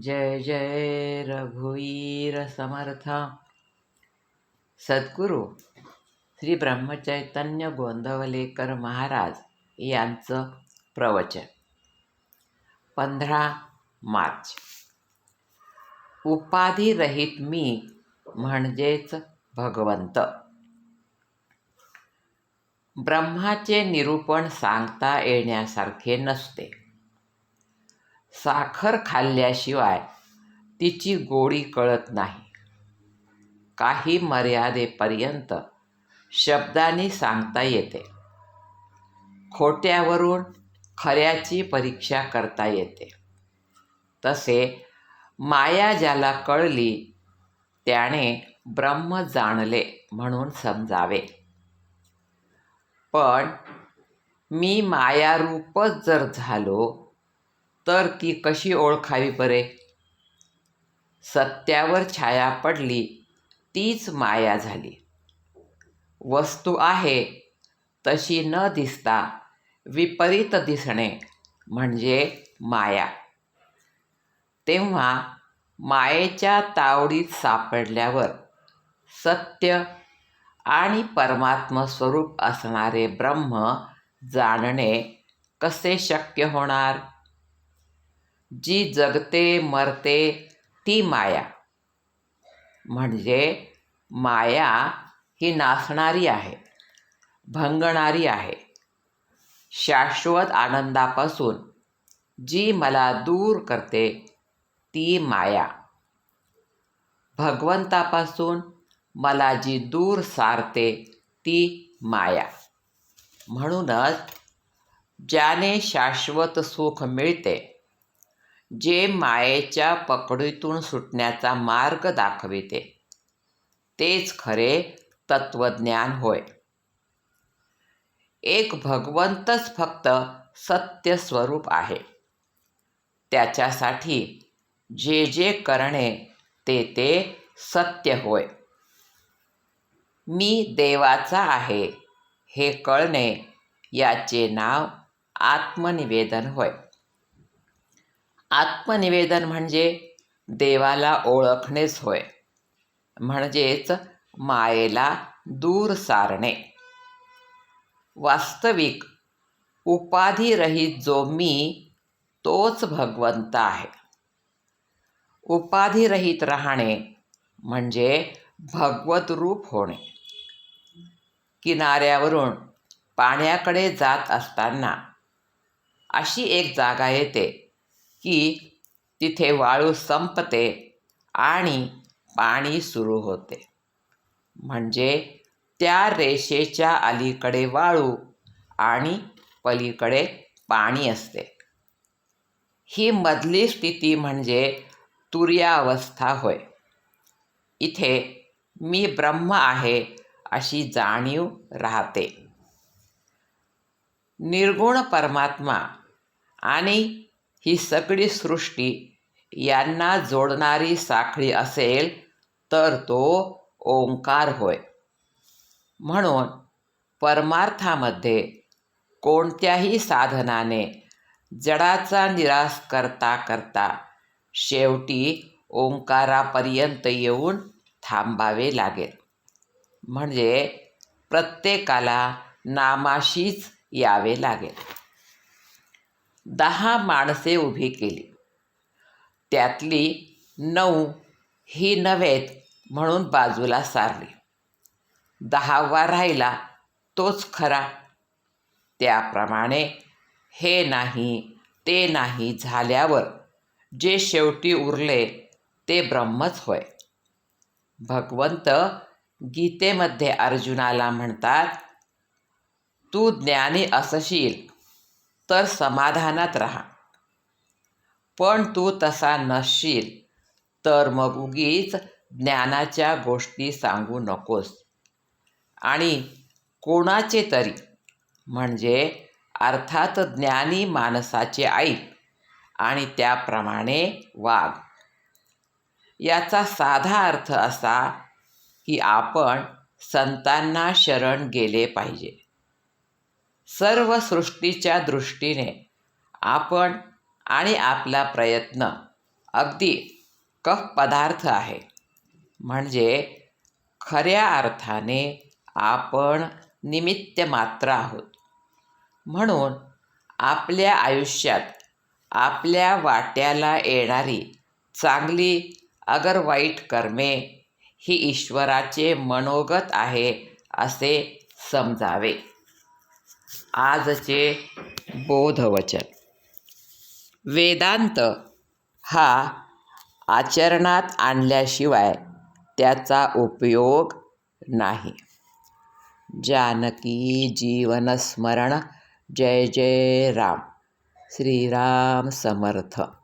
जय जय रघुवीर समर्थ। सद्गुरू श्री ब्रह्मचैतन्य गोंदवलेकर महाराज यांचं प्रवचन. पंधरा मार्च. उपाधिरहित मी म्हणजेच भगवंत. ब्रह्माचे निरूपण सांगता येण्यासारखे नसते. साखर खाल्ल्याशिवाय तिची गोडी कळत नाही. काही मर्यादेपर्यंत शब्दांनी सांगता येते. खोट्यावरून खऱ्याची परीक्षा करता येते. तसे माया ज्याला कळली त्याने ब्रह्म जाणले म्हणून समजावे. पण मी मायारूपच जर झालो तर ती कशी ओळखावी बरे? सत्यावर छाया पडली तीच माया झाली. वस्तू आहे तशी न दिसता विपरीत दिसणे म्हणजे माया. तेव्हा मायेच्या तावडीत सापडल्यावर सत्य आणि परमात्म स्वरूप असणारे ब्रह्म जाणणे कसे शक्य होणार? जी जगते मरते ती माया. म्हणजे माया ही नासणारी आहे भंगणारी आहे. शाश्वत आनंदापासून जी मला दूर करते ती माया. भगवंतापासून मला जी दूर सारते ती माया. म्हणूनच ज्याने शाश्वत सुख मिळते जे मायेच्या पकडीतून सुटण्याचा मार्ग दाखविते. तेच खरे तत्वज्ञान होय. एक भगवंतच फक्त सत्य स्वरूप आहे. त्याच्यासाठी जे जे करणे ते ते सत्य होय. मी देवाचा आहे हे कळणे याचे नाव आत्मनिवेदन होय. आत्मनिवेदन म्हणजे देवाला ओळखणेच होय. म्हणजेच मायेला दूर सारणे. वास्तविक उपाधिरहित जो मी तोच भगवंत आहे. उपाधिरहित राहणे म्हणजे भगवत रूप होणे. किनाऱ्यावरून पाण्याकडे जात असताना अशी एक जागा येते की तिथे वाळू संपते आणि पाणी सुरू होते. म्हणजे त्या रेषेच्या अलीकडे वाळू आणि पलीकडे पाणी असते. ही मधली स्थिती म्हणजे तुर्यावस्था होय. इथे मी ब्रह्म आहे अशी जाणीव राहते. निर्गुण परमात्मा आणि ही सगळी सृष्टी यांना जोडणारी साखळी असेल तर तो ओंकार होय. म्हणून परमार्थामध्ये कोणत्याही साधनाने जडाचा निराश करता करता शेवटी ओंकारापर्यंत येऊन थांबावे लागेल. म्हणजे प्रत्येकाला नामाशीच यावे लागेल. दहा माणसे उभी केली. त्यातली नऊ ही नव्हेत म्हणून बाजूला सारली. दहावा राहिला तोच खरा. त्याप्रमाणे हे नाही ते नाही झाल्यावर जे शेवटी उरले ते ब्रह्मच होय. भगवंत गीतेमध्ये अर्जुनाला म्हणतात तू ज्ञानी असशील तर समाधानात राहा. पण तू तसा नसशील तर मग उगीच ज्ञानाच्या गोष्टी सांगू नकोस. आणि कोणाचे तरी म्हणजे अर्थात ज्ञानी माणसाचे ऐक आणि त्याप्रमाणे वाग याचा साधा अर्थ असा की आपण संतांना शरण गेले पाहिजे. सर्व सृष्टीच्या दृष्टीने आपण आणि आपला प्रयत्न अगदी कफ पदार्थ आहे. म्हणजे खऱ्या अर्थाने आपण निमित्त मात्र आहोत. म्हणून आपल्या आयुष्यात आपल्या वाट्याला येणारी चांगली अगर वाईट कर्मे ही ईश्वराचे मनोगत आहे असे समजावे. आजचे बोधवचन. वेदांत हा आचरणात आणल्याशिवाय त्याचा उपयोग नाही. जानकी जीवनस्मरण जय जय राम. श्रीराम समर्थ.